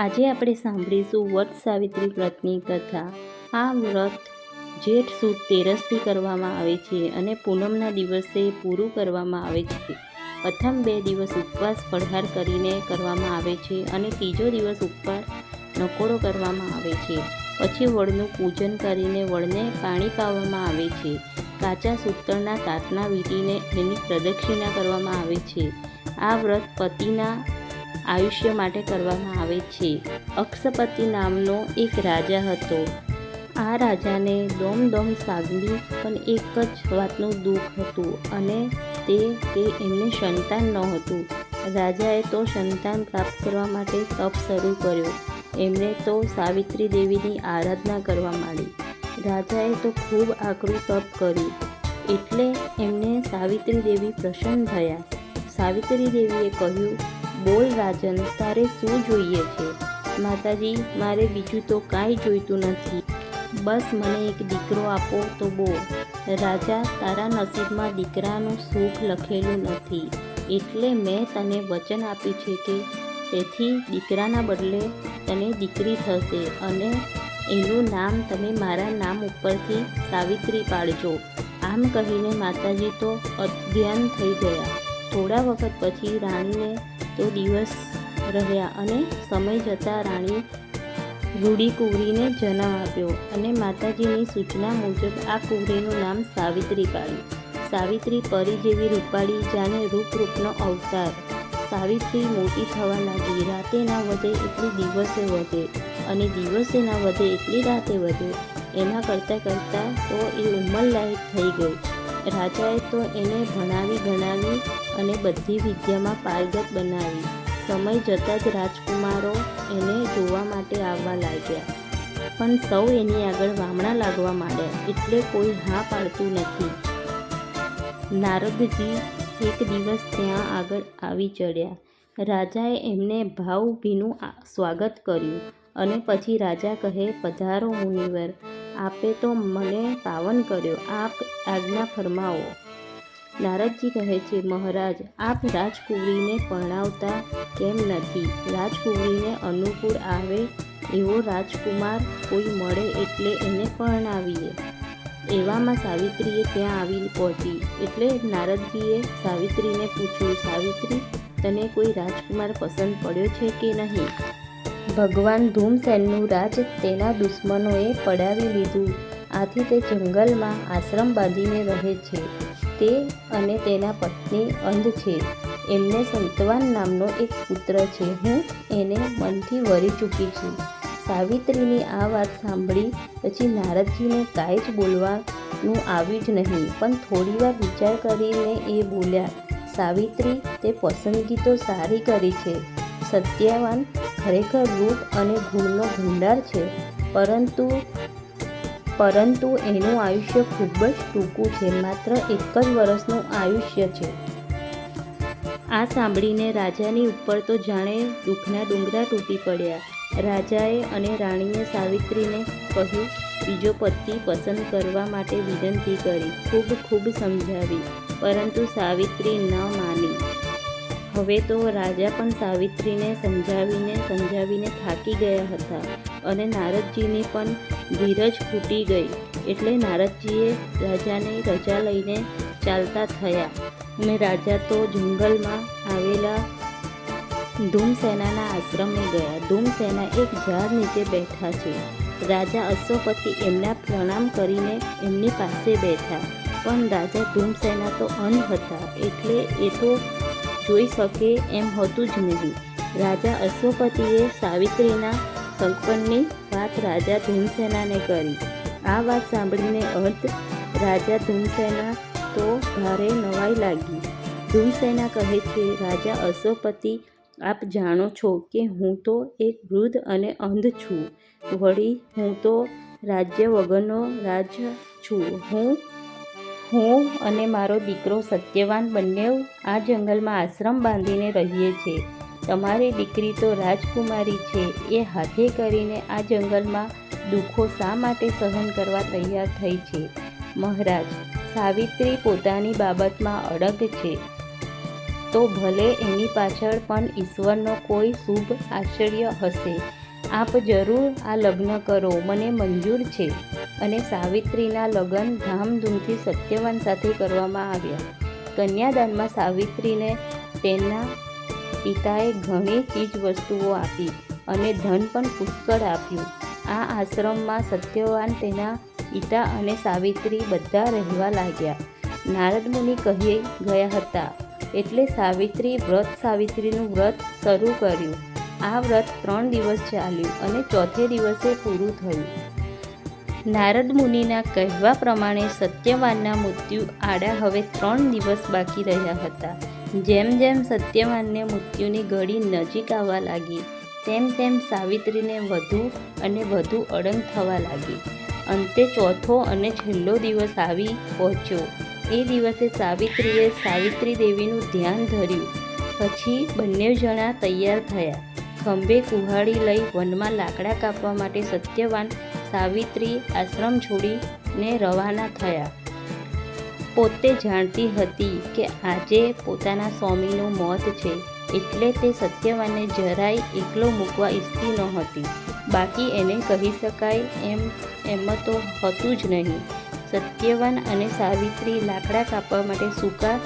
આજે આપણે સાંભળીશું વટ સાવિત્રી વ્રતની કથા. આ વ્રત જેઠ સુદ તેરસથી કરવામાં આવે છે અને પૂનમના દિવસે પૂરું કરવામાં આવે છે. પ્રથમ બે દિવસ ઉપવાસ ફળહાર કરીને કરવામાં આવે છે અને ત્રીજો દિવસ ઉપવાસ નકોડો કરવામાં આવે છે. પછી વડનું પૂજન કરીને વડને પાણી પાવામાં આવે છે. કાચા સૂતરના તાતના વીટીને એની પ્રદક્ષિણા કરવામાં આવે છે. આ વ્રત પતિના આયુષ્ય માટે કરવામાં આવે છે. અક્ષપતિ નામનો એક રાજા હતો. આ રાજાને દોમ દોમ સાગલી પણ એક જ વાતનું દુઃખ હતું અને તે કે એમને સંતાન નહોતું. રાજાએ તો સંતાન પ્રાપ્ત કરવા માટે તપ શરૂ કર્યો. એમણે તો સાવિત્રી દેવીની આરાધના કરવા માંડી. રાજાએ તો ખૂબ આકરું તપ કર્યું. એટલે એમને સાવિત્રી દેવી પ્રસન્ન થયા. સાવિત્રી દેવીએ કહ્યું બોલ રાજન, તારે શું જોઈએ છે? માતાજી, મારે બીજું તો કાંઈ જોઈતું નથી. બસ મને એક દીકરો આપો તો બો રાજા, તારા નસીબમાં દીકરાનું સુખ લખેલું નથી. એટલે મેં તને વચન આપ્યું છે કે તેથી દીકરાના બદલે તને દીકરી થશે અને એનું નામ તમે મારા નામ ઉપરથી સાવિત્રી પાડજો. આમ કહીને માતાજી તો અધ્યયન થઈ ગયા. થોડા વખત પછી રાણીને તો દિવસ રહ્યા અને સમય જતાં રાણી રૂડી કુંવરીને જન્મ આપ્યો અને માતાજીની સૂચના મુજબ આ કુંવરીનું નામ સાવિત્રી પાડ્યું. સાવિત્રી પરી જેવી રૂપાળી જાણે રૂપરૂપનો અવતાર. સાવિત્રી મોટી થવા લાગી. રાતે ના વધે એટલી દિવસે વધે અને દિવસે ના વધે એટલી રાતે વધે. એના કરતાં કરતાં તો એ ઉંમરલાયક થઈ ગઈ. રાજાએ તો એને ભણાવી ગણાવી અને બધી વિદ્યામાં પારગત બનાવી. સમય જતાં જ રાજકુમારો એને જોવા માટે આવવા લાગ્યા. પણ સૌ એની આગળ વામણા લાગવા માંડ્યા, એટલે કોઈ હા પાડતું નથી. નારદજી એક દિવસ ત્યાં આગળ આવી ચડ્યા. રાજાએ એમને ભાવભીનું સ્વાગત કર્યું અને પછી રાજા કહે, પધારો મુનિવર, આપે તો મને પાવન કર્યો. આપ આજ્ઞા ફરમાવો. નારદજી કહે છે, મહારાજ, આપ રાજકુંવરીને પરણાવતા કેમ નથી? રાજકુંવરીને અનુકૂળ આવે એવો રાજકુમાર કોઈ મળે એટલે એને પરણાવીએ. એવામાં સાવિત્રીએ ત્યાં આવી પહોંચી. એટલે નારદજીએ સાવિત્રીને પૂછ્યું, સાવિત્રી, તને કોઈ રાજકુમાર પસંદ પડ્યો છે કે નહીં? ભગવાન ધૂમસેનનું રાજ તેના દુશ્મનોએ પડાવી લીધું. આથી તે જંગલમાં આશ્રમ બાંધીને રહે છે. તે અને તેના પત્ની અંધ છે. એમને સંતવાન નામનો એક પુત્ર છે. હું એને મનથી વરી ચૂકી છું. સાવિત્રીની આ વાત સાંભળી પછી નારદજીને કાંઈ જ બોલવાનું આવ્યું જ નહીં, પણ થોડીવાર વિચાર કરીને એ બોલ્યા, સાવિત્રી, તે પસંદગી તો સારી કરી છે. સત્યવાન ખરેખર રૂપ અને ગુણનો ભંડાર છે, પરંતુ પરંતુ એનું આયુષ્ય ખૂબ જ ટૂંકું છે, માત્ર એક જ વર્ષનું આયુષ્ય છે. આ સાંભળીને રાજાની ઉપર તો જાણે દુઃખના ડુંગરા તૂટી પડ્યા. રાજાએ અને રાણીએ સાવિત્રીને કહ્યું, બીજો પતિ પસંદ કરવા માટે વિનંતી કરી, ખૂબ ખૂબ સમજાવી, પરંતુ સાવિત્રી ન માની. હવે તો રાજા પણ સાવિત્રીને સમજાવીને સમજાવીને થાકી ગયા હતા. અને નારદજીની પણ ધીરજ ખૂટી ગઈ. એટલે નારદજીએ રાજાને રજા લઈને ચાલતા થયા અને રાજા તો જંગલમાં આવેલા ધૂમસેનાના આશ્રમે ગયા. ધૂમસેના એક ઝાડ નીચે બેઠા છે. રાજા અશ્વપતિ એમના પ્રણામ કરીને એમની પાસે બેઠા. પણ રાજા ધૂમસેના તો અંધ હતા, એટલે એ તો જોઈ શકે એમ હતું જ નહીં. રાજા અશ્વપતિએ સાવિત્રીના સંકલ્પની વાત રાજા ધૂમસેનાને કરી. આ વાત સાંભળીને અર્ધ રાજા ધૂમસેના તો ભારે નવાઈ લાગી. ધૂમસેના કહે છે, રાજા અશોપતિ આપ જાણો છો કે હું તો એક વૃદ્ધ અને અંધ છું. વળી હું તો રાજ્ય વગરનો રાજ છું. હું હું અને મારો દીકરો સત્યવાન બંને આ જંગલમાં આશ્રમ બાંધીને રહીએ છીએ. તમારી દીકરી તો રાજકુમારી છે. એ હાથે કરીને આ જંગલમાં દુઃખો શા માટે સહન કરવા તૈયાર થઈ છે? મહારાજ, સાવિત્રી પોતાની બાબતમાં અડગ છે. તો ભલે એની પાછળ પણ ઈશ્વરનો કોઈ શુભ આશ્ચર્ય હશે. આપ જરૂર આ લગ્ન કરો. મને મંજૂર છે. અને સાવિત્રીના લગ્ન ધામધૂમથી સત્યવાન સાથે કરવામાં આવ્યા. કન્યાદાનમાં સાવિત્રીને તેના પિતાએ ઘણી ચીજ વસ્તુઓ આપી અને ધન પણ પુષ્કળ આપ્યું. આ આશ્રમમાં સત્યવાન તેના પિતા અને સાવિત્રી બધા રહેવા લાગ્યા. નારદ મુનિ કહી ગયા હતા, એટલે સાવિત્રી વ્રત સાવિત્રીનું વ્રત શરૂ કર્યું. આ વ્રત ત્રણ દિવસ ચાલ્યું અને ચોથે દિવસે પૂરું થયું. નારદ મુનિના કહેવા પ્રમાણે સત્યવાનના મૃત્યુ આડા હવે ત્રણ દિવસ બાકી રહ્યા હતા. જેમ જેમ સત્યવાનને મૃત્યુની ઘડી નજીક આવવા લાગી, તેમ તેમ સાવિત્રીને વધુ અને વધુ અડંગ થવા લાગી. અંતે ચોથો અને છેલ્લો દિવસ આવી પહોંચ્યો. એ દિવસે સાવિત્રીએ સાવિત્રી દેવીનું ધ્યાન ધર્યું. પછી બંને જણા તૈયાર થયા. ખંભે કુહાડી લઈ વનમાં લાકડા કાપવા માટે સત્યવાન, સાવિત્રી આશ્રમ છોડીને રવાના થયા. પોતે જાણતી હતી કે આજે પોતાના સ્વામીનું મોત છે, એટલે તે સત્યવાનને જરાય એકલો મૂકવા ઈચ્છતી નહોતી બાકી એને કહી શકાય એમ એમ તો હતું જ નહીં. સત્યવાન અને સાવિત્રી લાકડા કાપવા માટે સૂકા,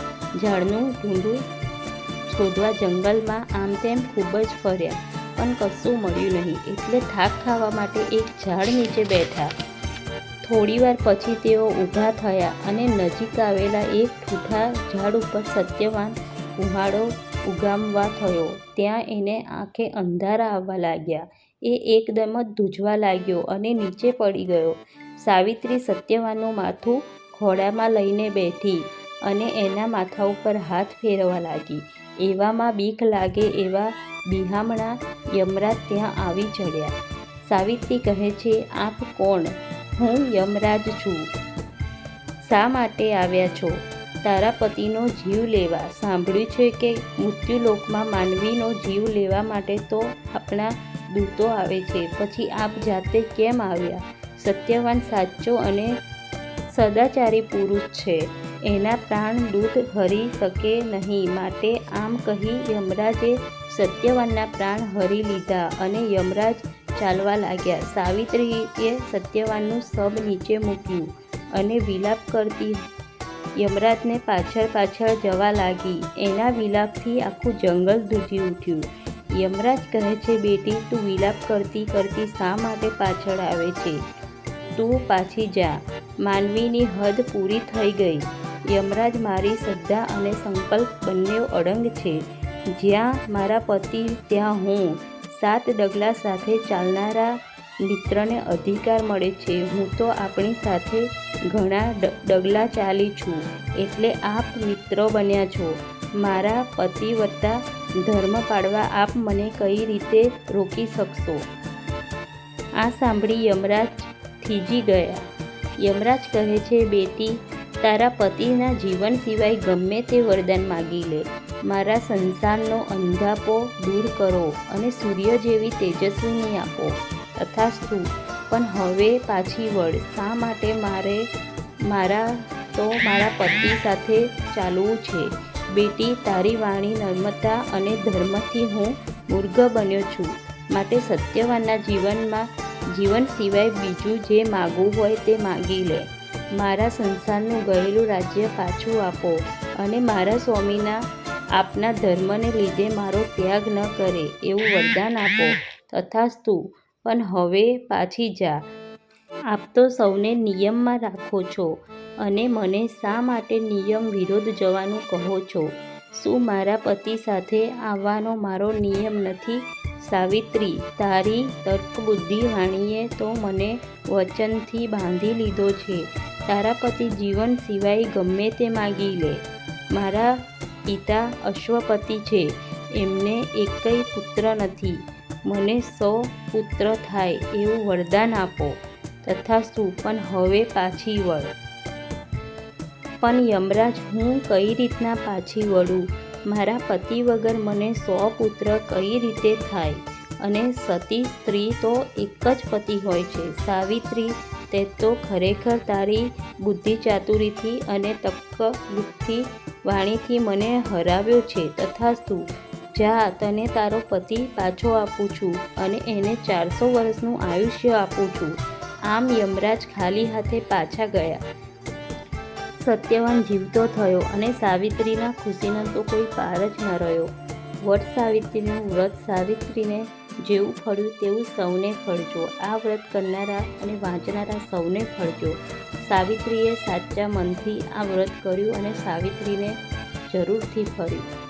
ઝાડનું ઢૂંઢું શોધવા જંગલમાં આમ તેમ ખૂબ જ ફર્યા, પણ કશું મળ્યું નહીં, એટલે થાક ખાવા માટે એક ઝાડ નીચે બેઠા. થોડીવાર પછી તેઓ ઊભા થયા અને નજીક આવેલા એક ઠૂઠા ઝાડ ઉપર સત્યવાન કુહાડો ઉગામવા થયો. ત્યાં એને આંખે અંધારા આવવા લાગ્યા. એ એકદમ જ ધૂજવા લાગ્યો અને નીચે પડી ગયો. સાવિત્રી સત્યવાનનું માથું ખોળામાં લઈને બેઠી અને એના માથા ઉપર હાથ ફેરવા લાગી. એવામાં બીક લાગે એવા બિહામણા યમરાજ ત્યાં આવી ચડ્યા. સાવિત્રી કહે છે, આપ કોણ? હું યમરાજ છું. શા માટે આવ્યા છો? તારા પતિનો જીવ લેવા. સાંભળ્યું છે કે મૃત્યુલોકમાં માનવીનો જીવ લેવા માટે તો આપણા દૂતો આવે છે. પછી આપ જાતે કેમ આવ્યા? સત્યવાન, સાચો અને સદાચારી પુરુષ છે. એના પ્રાણ દૂત હરી શકે નહીં. માટે આમ કહી યમરાજે સત્યવાનના પ્રાણ હરી લીધા અને યમરાજ ચાલવા લાગ્યા. સાવિત્રીએ સત્યવાનનું સબ નીચે મૂક્યું અને વિલાપ કરતી યમરાજને પાછળ પાછળ જવા લાગી. એના વિલાપથી આખું જંગલ ધ્રુજી ઉઠ્યું. યમરાજ કહે છે, બેટી, તું વિલાપ કરતી કરતી શા માટે પાછળ આવે છે? તું પાછી જા. માનવીની હદ પૂરી થઈ ગઈ. યમરાજ મારી શ્રદ્ધા અને સંકલ્પ બંને અડંગ છે. જ્યાં મારા પતિ, ત્યાં હું. સાત ડગલા સાથે ચાલનારા મિત્રને અધિકાર મળે છે. હું તો આપણી સાથે ઘણા ડગલા ચાલી છું, એટલે આપ મિત્રો બન્યા છો. મારા પતિવત્તા ધર્મ પાડવા આપ મને કઈ રીતે રોકી શકશો? આ સાંભળી યમરાજ થીજી ગયા. યમરાજ કહે છે, બેટી, તારા પતિના જીવન સિવાય ગમે તે વરદાન માગી લે. મારા સંસારનો અંધાપો દૂર કરો અને સૂર્ય જેવી તેજસ્વીની આપો. તથાસ્તુ, પણ હવે પાછી વળ. શા માટે મારે મારા તો મારા પતિ સાથે ચાલવું છે? બેટી, તારી વાણી નર્મદા અને ધર્મથી હું મૂર્ગ બન્યો છું. માટે સત્યવાનના જીવનમાં, જીવન સિવાય બીજું જે માગવું હોય તે માગી લે. મારા સંસારનું ગયેલું રાજ્ય પાછું આપો અને મારા સ્વામીના આપના ધર્મને લીધે મારો ત્યાગ ન કરે એવું વરદાન આપો. તથાસ્તુ, પણ હવે પાછી જા. આપ તો સૌને નિયમમાં રાખો છો અને મને શા માટે નિયમ વિરોધ જવાનું કહો છો? શું મારા પતિ સાથે આવવાનો મારો નિયમ નથી? સાવિત્રી, તારી તર્કબુદ્ધિ વાણીએ તો મને વચનથી બાંધી લીધો છે. તારા પતિ જીવન સિવાય ગમે તે માગી લે. મારા પિતા અશ્વપતિ છે. એમને એકય પુત્ર નથી. મને સો પુત્ર થાય એવું વરદાન આપો. તથાસ્તુ પણ હવે પાછી વળ. પણ યમરાજ, હું કઈ રીતના પાછી વળું? મારા પતિ વગર મને સો પુત્ર કઈ રીતે થાય? અને સતી સ્ત્રી તો એક જ પતિ હોય છે. સાવિત્રી, તે તો ખરેખર તારી બુદ્ધિ ચાતુરીથી અને તર્કયુક્તિ વાણીથી મને હરાવ્યો છે. તથાસ્તુ જા, તને તારો પતિ પાછો આપું છું અને એને ચારસો વર્ષનું આયુષ્ય આપું છું. આમ યમરાજ ખાલી હાથે પાછા ગયા. સત્યવાન જીવતો થયો અને સાવિત્રીના ખુશીનો તો કોઈ પાર જ ન રહ્યો. વટ સાવિત્રીનું વ્રત સાવિત્રીને જેવું ફળ્યું તેવું સૌને ફળજો. આ વ્રત કરનારા અને વાંચનારા સૌને ફળજો. સાવિત્રીએ સાચા મનથી આ વ્રત કર્યું અને સાવિત્રીને જરૂરથી ફળ્યું